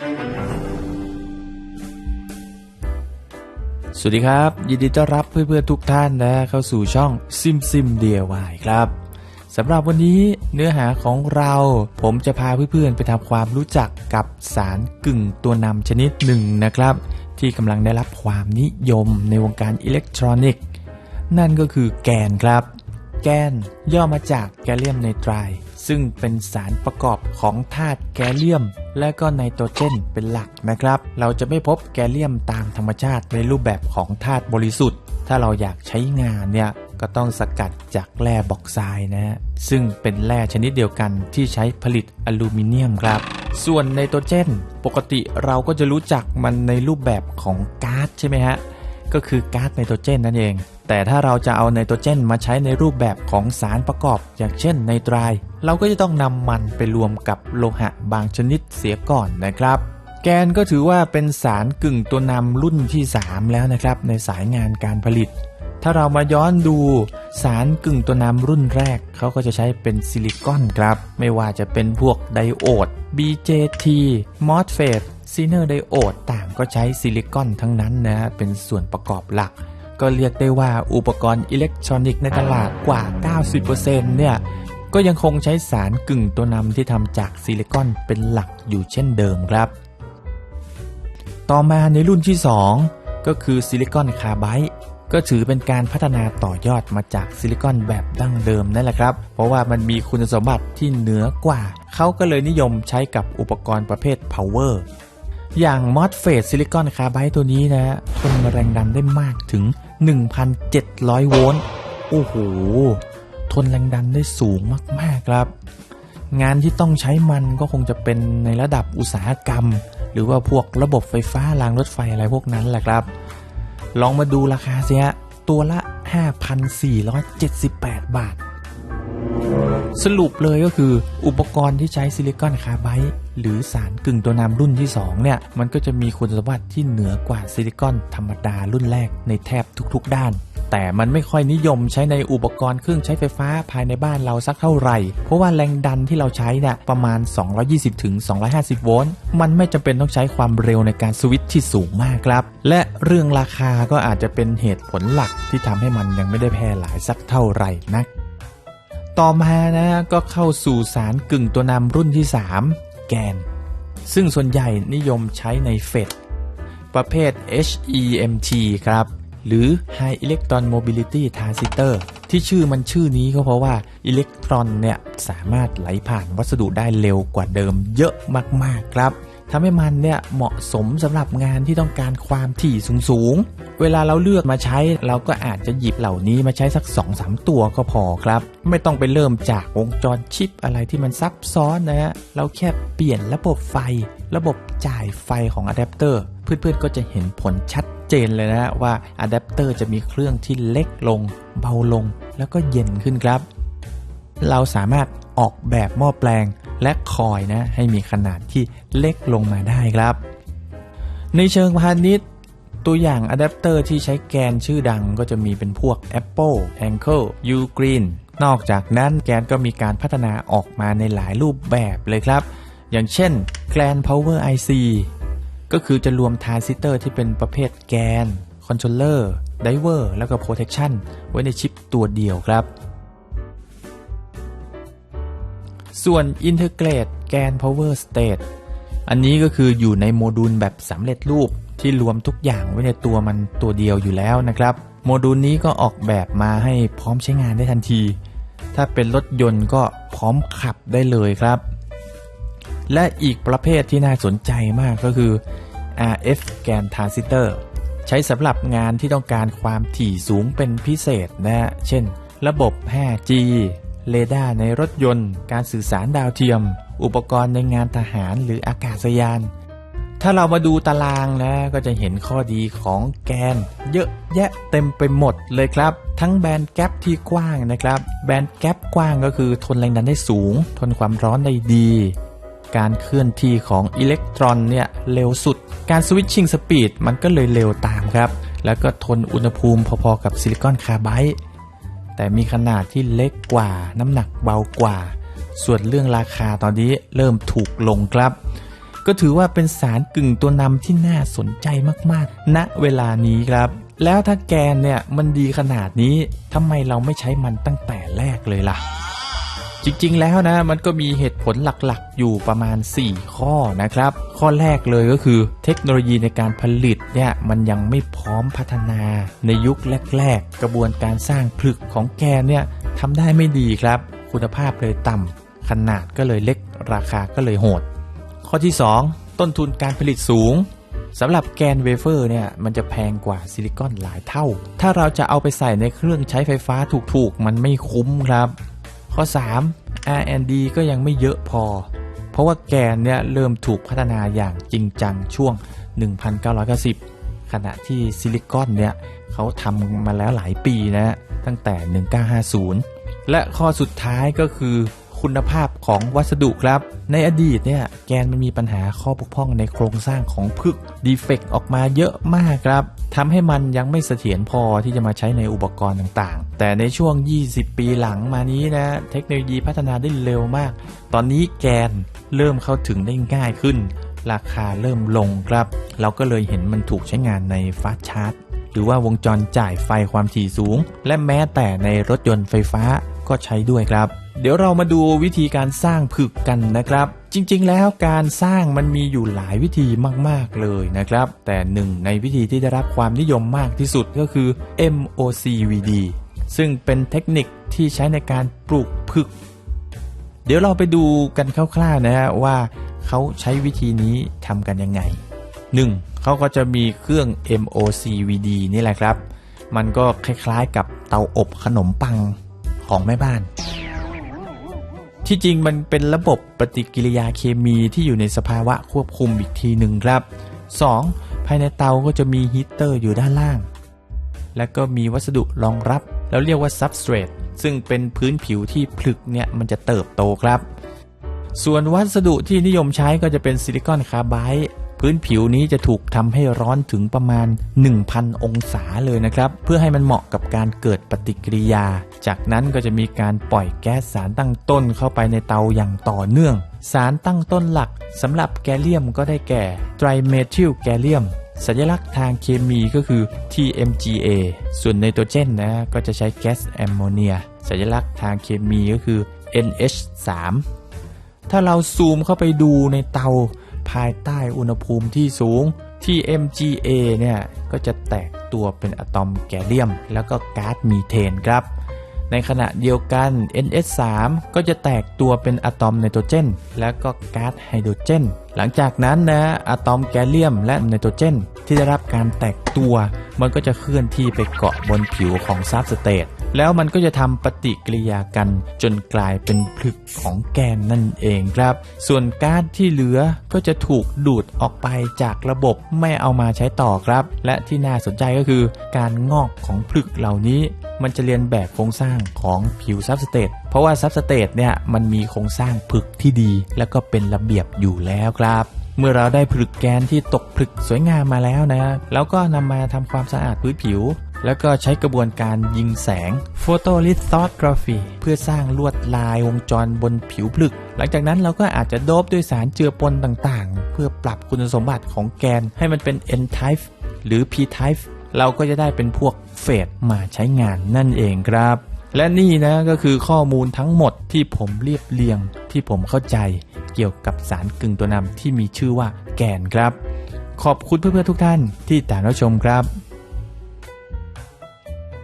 สวัสดีครับ ยินดีต้อนรับเพื่อนๆทุกท่านนะเข้าสู่ช่องซิมซิมเดียวายครับสำหรับวันนี้เนื้อหาของเราผมจะพาเพื่อนๆไปทำความรู้จักกับสารกึ่งตัวนำชนิดหนึ่งนะครับ ที่กำลังได้รับความนิยมในวงการอิเล็กทรอนิกส์ นั่นก็คือแกนครับ แกนย่อมาจากแกลเลียมไนไตร ซึ่งเป็นสารประกอบของธาตุแกลเลียม และก็ไนโตรเจนเป็นหลักนะครับ เราจะไม่พบแกลเลียมตามธรรมชาติในรูปแบบของธาตุบริสุทธิ์ ถ้าเราอยากใช้งานเนี่ยก็ต้องสกัดจากแร่บอกไซด์นะ ซึ่งเป็นแร่ชนิดเดียวกันที่ใช้ผลิตอลูมิเนียมครับ ส่วนไนโตรเจน ปกติเราก็จะรู้จักมันในรูปแบบของก๊าซใช่ไหมฮะ ก็คือก๊าซไนโตรเจนนั่นเอง แต่ถ้าเราจะเอาไนโตรเจนมาใช้ในรูปแบบของสารประกอบ อย่างเช่นไนไตรเราก็จะต้องนำมันไปรวมกับโลหะบางชนิดเสียก่อนนะครับ แกนก็ถือว่าเป็นสารกึ่งตัวนำรุ่นที่ 3 แล้วนะครับ ในสายงานการผลิต ถ้าเรามาย้อนดูสารกึ่งตัวนำรุ่นแรก เขาก็จะใช้เป็นซิลิคอนครับ ไม่ว่าจะเป็นพวกไดโอด BJT MOSFET ซีเนอร์ไดโอดต่างก็ใช้ซิลิคอนทั้งนั้นนะ เป็นส่วนประกอบหลัก ก็เรียกได้ว่าอุปกรณ์อิเล็กทรอนิกส์ในตลาดกว่า 90%เนี่ย ก็ยังคงใช้สารกึ่งตัวนำที่ทำจากซิลิคอนเป็นหลักอยู่เช่นเดิมครับ ต่อมาในรุ่นที่ 2 ก็คือซิลิคอนคาร์ไบด์ก็ถือเป็นการพัฒนาต่อยอดมาจากซิลิคอนแบบดั้งเดิมนั่นแหละครับ เพราะว่ามันมีคุณสมบัติที่เหนือกว่า เขาก็เลยนิยมใช้กับอุปกรณ์ประเภท power อย่าง MOSFET ซิลิคอนคาร์ไบด์ตัวนี้นะทนแรงดันได้มากถึง 1,700 โวลต์ โอ้โห ทนแรงดันได้สูงมาก ๆ ครับ งานที่ต้องใช้มันก็คงจะเป็นในระดับอุตสาหกรรม หรือว่าพวกระบบไฟฟ้ารางรถไฟอะไรพวกนั้นแหละครับ ลองมาดูราคาเสียตัวละ 5,478 บาท สรุปเลยก็คืออุปกรณ์ที่ใช้ซิลิคอนคาร์ไบด์ หรือสารกึ่งตัวนำรุ่นที่ 2 เนี่ย มันก็จะมีคุณสมบัติที่เหนือกว่าซิลิคอนธรรมดารุ่นแรกในแทบทุกๆ ด้าน แต่มันไม่ค่อยนิยมใช้ในอุปกรณ์เครื่องใช้ไฟฟ้าภายในบ้านเราสักเท่าไหร่ เพราะว่าแรงดันที่เราใช้เนี่ยประมาณ 220-250 โวลต์ มันไม่จำเป็นต้องใช้ความเร็วในการสวิตช์ที่สูงมากครับ และเรื่องราคาก็อาจจะเป็นเหตุผลหลักที่ทำให้มันยังไม่ได้แพร่หลายสักเท่าไหร่นักต่อมานะก็เข้าสู่สารกึ่งตัวนำรุ่นที่ 3 แกน ซึ่งส่วนใหญ่นิยมใช้ในเฟดประเภท HEMT ครับ หรือ High Electron Mobility Transistor ที่ชื่อมันชื่อนี้ก็เพราะว่าอิเล็กตรอนเนี่ย สามารถไหลผ่านวัสดุได้เร็วกว่าเดิมเยอะมาก ๆ ครับ ทำให้มันเนี่ยเหมาะสมสำหรับงานที่ต้องการความถี่สูงๆ เวลาเราเลือกมาใช้เราก็อาจจะหยิบเหล่านี้มาใช้สัก 2-3 ตัวก็พอครับ ไม่ต้องไปเริ่มจากวงจรชิปอะไรที่มันซับซ้อนนะฮะเราแค่เปลี่ยนระบบไฟ ระบบจ่ายไฟของอะแดปเตอร์เพื่อนๆก็จะเห็นผลชัดเจนเลยนะว่าอะแดปเตอร์จะมีเครื่องที่เล็กลง เบาลง แล้วก็เย็นขึ้นครับ เราสามารถออกแบบหม้อแปลง และคอยนะให้มีขนาดที่เล็กลงมาได้ครับ ในเชิงพาณิชย์ ตัวอย่างอะแดปเตอร์ที่ใช้แกนชื่อดังก็จะมีเป็นพวก Apple, Anker, Ugreen นอกจากนั้นแกนก็มีการพัฒนาออกมาในหลายรูปแบบเลยครับ อย่างเช่น Gran Power IC ก็คือจะรวมทรานซิสเตอร์ที่เป็นประเภทแกน คอนโทรลเลอร์ ไดเวอร์ แล้วก็โปรเทคชันไว้ในชิปตัวเดียวครับ ส่วน Integrate GAN Power State อันนี้ก็คืออยู่ในโมดูลแบบสำเร็จรูปที่รวมทุกอย่างไว้ในตัวมันตัวเดียวอยู่แล้วนะครับ โมดูลนี้ก็ออกแบบมาให้พร้อมใช้งานได้ทันที ถ้าเป็นรถยนต์ก็พร้อมขับได้เลยครับ และอีกประเภทที่น่าสนใจมากก็คือ RF GAN Transistor ใช้สำหรับงานที่ต้องการความถี่สูงเป็นพิเศษนะฮะเช่น ระบบ 5G เรดาร์ในรถยนต์ การสื่อสารดาวเทียม อุปกรณ์ในงานทหารหรืออากาศยาน ถ้าเรามาดูตารางนะก็จะเห็นข้อดีของแกน เยอะแยะเต็มไปหมดเลยครับ ทั้งแบนแกปที่กว้างนะครับ แบนแกปกว้างก็คือทนแรงดันได้สูง ทนความร้อนได้ดี การเคลื่อนที่ของอิเล็กตรอนเนี่ยเร็วสุด การสวิตชิ่งสปีดมันก็เลยเร็วตามครับ แล้วก็ทนอุณหภูมิพอๆกับซิลิคอนคาร์ไบด์ แต่มีขนาดที่เล็กกว่า น้ำหนักเบากว่า ส่วนเรื่องราคาตอนนี้เริ่มถูกลงครับ ก็ถือว่าเป็นสารกึ่งตัวนำที่น่าสนใจมากๆณเวลานี้ครับ แล้วถ้าแกนเนี่ยมันดีขนาดนี้ทำไมเราไม่ใช้มันตั้งแต่แรกเลยล่ะ จริงๆแล้วนะมันก็มีเหตุผลหลักๆ อยู่ประมาณ 4 ข้อนะครับ ข้อแรกเลยก็คือ เทคโนโลยีในการผลิตเนี่ยมันยังไม่พร้อมพัฒนา ในยุคแรก ๆ กระบวนการสร้างผลึกของแกนเนี่ยทำได้ไม่ดีครับ คุณภาพเลยต่ำขนาดก็เลยเล็กราคาก็เลยโหด ข้อที่ 2 ต้นทุนการผลิตสูงสำหรับแกนเวเฟอร์เนี่ยมันจะแพงกว่าซิลิคอนหลายเท่า ถ้าเราจะเอาไปใส่ในเครื่องใช้ไฟฟ้าถูกๆ มันไม่คุ้มครับ ข้อ 3 R&D ก็ยังไม่เยอะพอ เพราะว่าแกนเนี่ยเริ่มถูกพัฒนาอย่างจริงจังช่วง 1990 ขณะที่ซิลิคอนเนี่ยเขาทำมาแล้วหลายปีนะตั้งแต่ 1950 และข้อสุดท้ายก็คือ คุณภาพของวัสดุครับ ในอดีตเนี่ยแกนมันมีปัญหาข้อบกพร่องในโครงสร้างของพึกดีเฟกออกมาเยอะมากครับทำให้มันยังไม่เสถียรพอที่จะมาใช้ในอุปกรณ์ต่างๆ แต่ในช่วง 20 ปีหลังมานี้นะ เทคโนโลยีพัฒนาได้เร็วมาก ตอนนี้แกนเริ่มเข้าถึงได้ง่ายขึ้น ราคาเริ่มลงครับ เราก็เลยเห็นมันถูกใช้งานในฟาสชาร์จหรือว่าวงจรจ่ายไฟความถี่สูง และแม้แต่ในรถยนต์ไฟฟ้าก็ใช้ด้วยครับเดี๋ยวเรามาดูวิธีการสร้างผึกกันนะครับ จริงๆ แล้วการสร้างมันมีอยู่หลายวิธีมากๆเลยนะครับ แต่หนึ่งในวิธีที่ได้รับความนิยมมากที่สุดก็คือ MOCVD ซึ่งเป็นเทคนิคที่ใช้ในการปลูกผึก เดี๋ยวเราไปดูกันคร่าวๆนะฮะว่าเขาใช้วิธีนี้ทำกันยังไง 1. เขาก็จะมีเครื่อง MOCVD นี่แหละครับ มันก็คล้ายๆกับเตาอบขนมปังของแม่บ้าน ที่จริงมันเป็นระบบปฏิกิริยาเคมีที่อยู่ในสภาวะควบคุมอีกทีหนึ่งครับ 2. ภายในเตาก็จะมีฮีเตอร์อยู่ด้านล่าง และก็มีวัสดุรองรับ แล้วเรียกว่าซับสเตรตซึ่งเป็นพื้นผิวที่ผลึกเนี่ยมันจะเติบโตครับ ส่วนวัสดุที่นิยมใช้ก็จะเป็นซิลิคอนคาร์ไบด์ พื้นผิวนี้จะถูกทำให้ร้อนถึงประมาณ 1,000 องศาเลยนะครับ เพื่อให้มันเหมาะกับการเกิดปฏิกิริยา จากนั้นก็จะมีการปล่อยแก๊สสารตั้งต้นเข้าไปในเตาอย่างต่อเนื่อง สารตั้งต้นหลักสำหรับแกลเลียมก็ได้แก่ไตรเมทิลแกลเลียมสัญลักษณ์ทางเคมีก็คือ TMGA ส่วนไนโตรเจนนะก็จะใช้แก๊สแอมโมเนีย สัญลักษณ์ทางเคมีก็คือ NH3 ถ้าเราซูมเข้าไปดูในเตา ภายใต้อุณหภูมิที่สูง ที่ MGA เนี่ยก็จะแตกตัวเป็นอะตอมแกลเลียม แล้วก็ก๊าซมีเทนครับ ในขณะเดียวกัน NH3 ก็จะแตกตัวเป็นอะตอมไนโตรเจน และก็ก๊าซไฮโดรเจน หลังจากนั้นนะอะตอมแกลเลียมและไนโตรเจน ที่ได้รับการแตกตัว มันก็จะเคลื่อนที่ไปเกาะบนผิวของซับสเตต แล้วมันก็จะทำปฏิกิริยากันจนกลายเป็นผลึกของแกนนั่นเองครับ ส่วนก๊าซที่เหลือก็จะถูกดูดออกไปจากระบบไม่เอามาใช้ต่อครับ และที่น่าสนใจก็คือการงอกของผลึกเหล่านี้มันจะเรียนแบบโครงสร้างของผิวซับสเตตเพราะว่าซับสเตตเนี่ยมันมีโครงสร้างผลึกที่ดี แล้วก็เป็นระเบียบอยู่แล้วครับเมื่อเราได้ผลึกแกนที่ตกผลึกสวยงามมาแล้วนะ แล้วก็นำมาทำความสะอาดพื้นผิว แล้วก็ใช้กระบวนการยิงแสง photolithography เพื่อสร้างลวดลายวงจรบนผิวผลึก หลังจากนั้นเราก็อาจจะโดบด้วยสารเจือปนต่างๆ เพื่อปรับคุณสมบัติของแกนให้มันเป็น n type หรือ p type เราก็จะได้เป็นพวกเฟสมาใช้งานนั่นเองครับ และนี่นะก็คือข้อมูลทั้งหมดที่ผมเรียบเรียง ที่ผมเข้าใจเกี่ยวกับสารกึ่งตัวนำที่มีชื่อว่าแกนครับ ขอบคุณเพื่อนๆทุกท่านที่ติดตามรับชมครับ